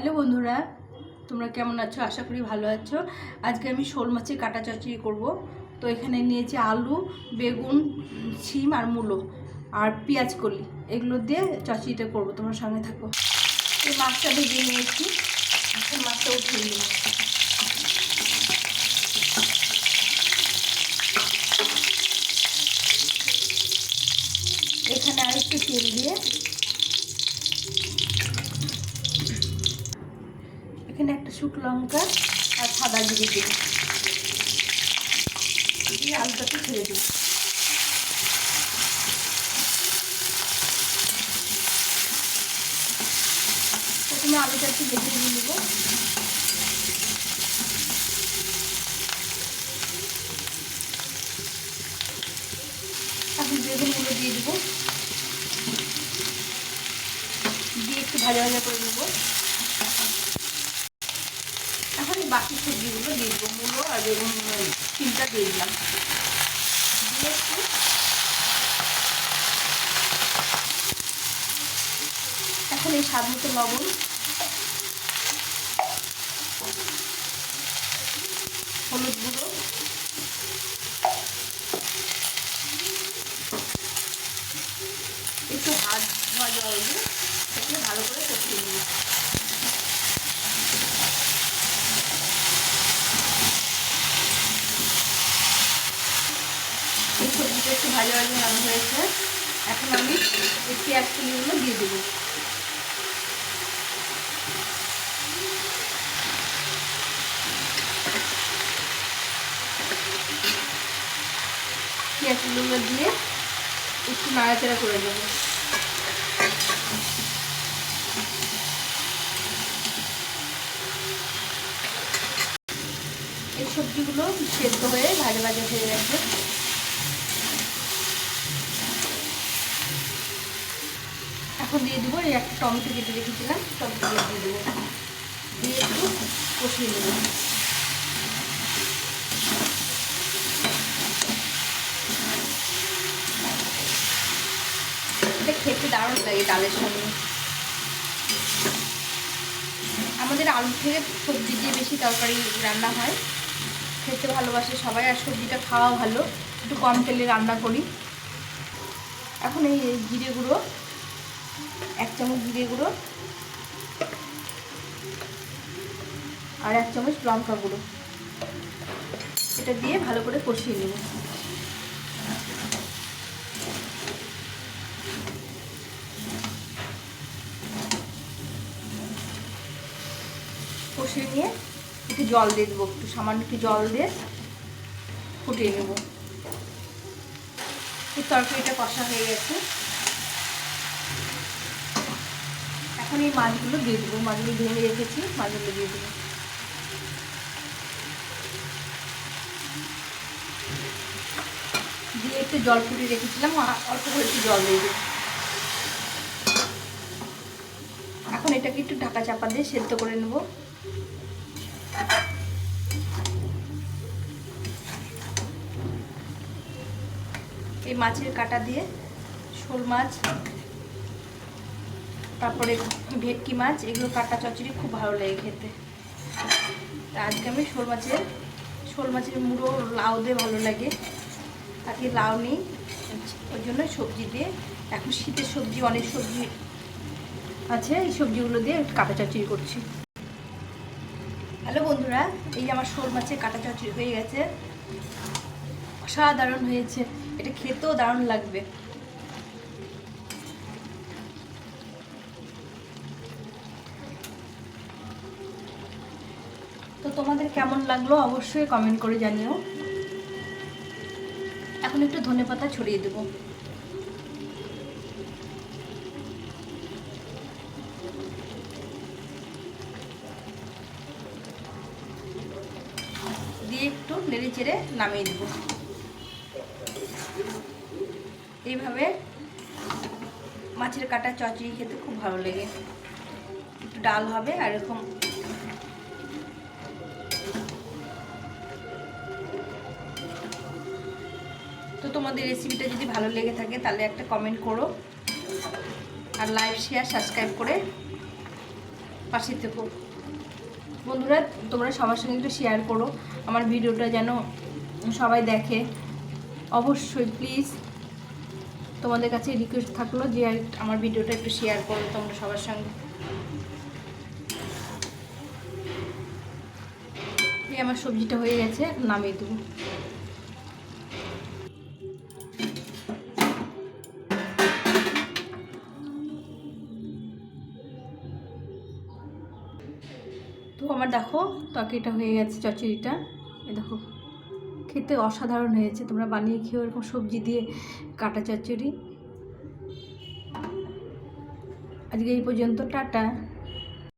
Hello বন্ধুরা, তোমরা কেমন আছো? আশা করি ভালো আছো। আজকে আমি শোল মাছের কাটা চচড়ি করব। তো এখানে নিয়েছি আলু, বেগুন, শিম আর মূলো আর পেঁয়াজ কলি। এগুলো দিয়ে চচড়িটা করব, তোমার সঙ্গে থাকো। এই মাছটা ভেজে নিয়েছি। এখন মাছটা উঠিয়ে নিই এখানে আর একটু তেল দিয়ে এখানে একটা শুকনো লঙ্কা আর সাদা জিরে দিই দিয়ে আলুটাকে ছেড়ে দিই। প্রথমে আলুটা একটু ভেজে নিয়ে নেব। এখন বেগুনগুলো দিয়ে দেবো। দিয়ে একটু ভাজা ভাজা করে নেব এখন এই বাকি সবজিগুলো দিয়ে মূলো আর চিমটা দিয়ে দিলাম। দিয়ে একটু এখন এই স্বাদ মতো লবণ। হলুদ গুঁড়ো। একটু হাত ধোয়া জল দিয়ে ভালো করে কষিয়ে নিই এই সবজিটা একটু ভালো ভালো রান্না হয়েছে এখন আমি এই পেঁয়াজ কুলিগুলো দিয়ে দেবো পেঁয়াজগুলো দিয়ে একটু নাড়াচাড়া করে দেবো এই সবজিগুলো সেদ্ধ হয়ে ভাজা ভাজা হয়ে গেছে। এখন দিয়ে দেবো, এই একটা টমেটো কেটে রেখেছিলাম টমেটোগুলো দিয়ে দেবো। দিয়ে একটু কষিয়ে নেব। খেতে দারুণ লাগে ডালের সঙ্গে। আমাদের আলু থেকে সবজি দিয়ে বেশি তরকারি রান্না হয়। খেতে ভালোবাসে সবাই, আর সবজিটা খাওয়া ভালো। একটু কম তেলে রান্না করি। এখন এই জিরে গুঁড়ো এক চামচ জিরে গুঁড়ো আর এক চামচ লঙ্কা গুঁড়ো। এটা দিয়ে ভালো করে কষিয়ে নেব। কষিয়ে নিয়ে একটু জল দিয়ে দেবো, একটু সামান্য একটু জল দিয়ে ফুটিয়ে নেব। তরকারিটা কষা হয়ে গেছে। এখন এই মাছগুলো দিয়ে দেবো। মাছগুলো ভেঙে রেখেছি, মাছগুলো দিয়ে দেবো। দিয়ে একটু জল ফুটিয়ে রেখেছিলাম অল্প করে একটু জল দিয়ে এখন এটাকে একটু ঢাকা চাপা দিয়ে সেদ্ধ করে নেব। এই মাছের কাটা দিয়ে শোল মাছ তারপরে ভেটকি মাছ, এগুলো কাটা চচড়ি খুব ভালো লাগে খেতে। তা আজকে আমি শোল মাছের শোল মাছের মুড়ো, লাউ দিয়ে ভালো লাগে। আজকে লাউ নেই, ওই জন্য সবজি দিয়ে। এখন শীতের সবজি, অনেক সবজি আছে, এই সবজিগুলো দিয়ে কাটা চচড়ি করছি। হ্যালো বন্ধুরা, এই আমার শোল মাছের কাটা চচড়ি হয়ে গেছে। অসাধারণ হয়েছে, এটা খেতেও দারুণ লাগবে। তোমাদের কেমন লাগল অবশ্যই কমেন্ট করে জানিও। এখন একটু ধনে পাতা ছড়িয়ে দেবো। দিয়ে একটু নেড়ে চেড়ে নামিয়ে দেবো। এইভাবে মাছের কাটা চচড়ি খেতে খুব ভালো লাগে। একটু ডাল হবে আর এরকম তোমাদের রেসিপিটা যদি ভালো লেগে থাকে, তাহলে একটা কমেন্ট করো। আর লাইক শেয়ার সাবস্ক্রাইব করে পাশে থেকো। বন্ধুরা, তোমরা সবার সঙ্গে একটু শেয়ার করো। আমার ভিডিওটা যেন সবাই দেখে। অবশ্যই প্লিজ তোমাদের কাছে রিকোয়েস্ট থাকল যে আমার ভিডিওটা একটু শেয়ার করো তোমরা সবার সঙ্গে। আমার সবজিটা হয়ে গেছে, নামিয়ে দেবো। আমার দেখো তরকারিটা হয়ে গেছে চচড়িটা এ দেখো, খেতে অসাধারণ হয়েছে। তোমরা বানিয়ে খেয়েও এরকম সবজি দিয়ে কাটা চচ্চড়ি। আজকে এই পর্যন্ত, টাটা।